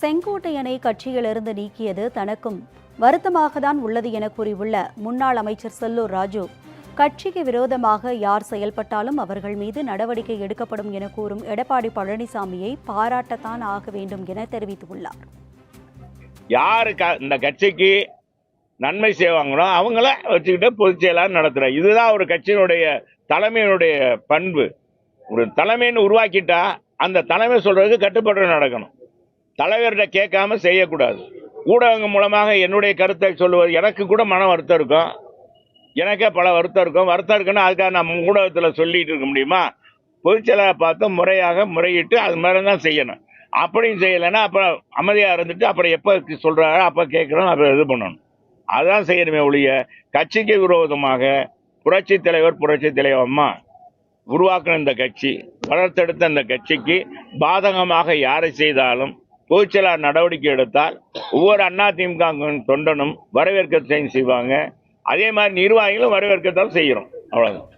செங்கோட்டையனை கட்சியிலிருந்து நீக்கியது தனக்கும். வருத்தமாக தான் உள்ளது என கூறியுள்ள முன்னாள் அமைச்சர் செல்லூர் ராஜு கட்சிக்கு விரோதமாக யார் செயல்பட்டாலும் அவர்கள் மீது நடவடிக்கை எடுக்கப்படும் என கூறும் எடப்பாடி பழனிசாமியை பாராட்டத்தான் ஆக வேண்டும் என தெரிவித்துள்ளார். யாரு இந்த கட்சிக்கு நன்மை செய்வாங்களோ அவங்கள வச்சுக்கிட்டு பொதுச் செயலாளர் நடத்துறார். இதுதான் ஒரு கட்சியினுடைய தலைமையினுடைய பண்பு. ஒரு தலைமைன்னு உருவாக்கிட்டா அந்த தலைமை சொல்றதுக்கு கட்டுப்பாடு நடக்கணும். தலைவர்கிட்ட கேட்காம செய்யக்கூடாது. ஊடகங்கள் மூலமாக என்னுடைய கருத்தை சொல்லுவது எனக்கு கூட மன வருத்தம் இருக்கும். எனக்கே பல வருத்தம் இருக்கும். வருத்தம் இருக்குன்னா அதுக்காக நம்ம ஊடகத்தில் சொல்லிட்டு இருக்க முடியுமா? பொதுச் பார்த்து முறையாக முறையிட்டு அது மாதிரி தான் செய்யணும். அப்படியும் செய்யலைன்னா அப்புறம் அமைதியாக இருந்துட்டு அப்புறம் எப்போ சொல்கிறாரோ அப்போ கேட்குறோம் அப்புறம் இது பண்ணணும். அதுதான் செய்யணுமே ஒழிய கட்சிக்கு விரோதமாக புரட்சி தலைவர் புரட்சி தலைவர் அம்மா உருவாக்கின இந்த கட்சி வளர்த்தெடுத்த இந்த கட்சிக்கு பாதகமாக யாரை செய்தாலும் பொதுச்செயலாளர் நடவடிக்கை எடுத்தால் ஒவ்வொரு அண்ணா திமுக தொண்டனும் வரவேற்க செய்வாங்க. அதே மாதிரி நிர்வாகிகளும் வரவேற்கத்தான் செய்கிறோம் அவ்வளோதான்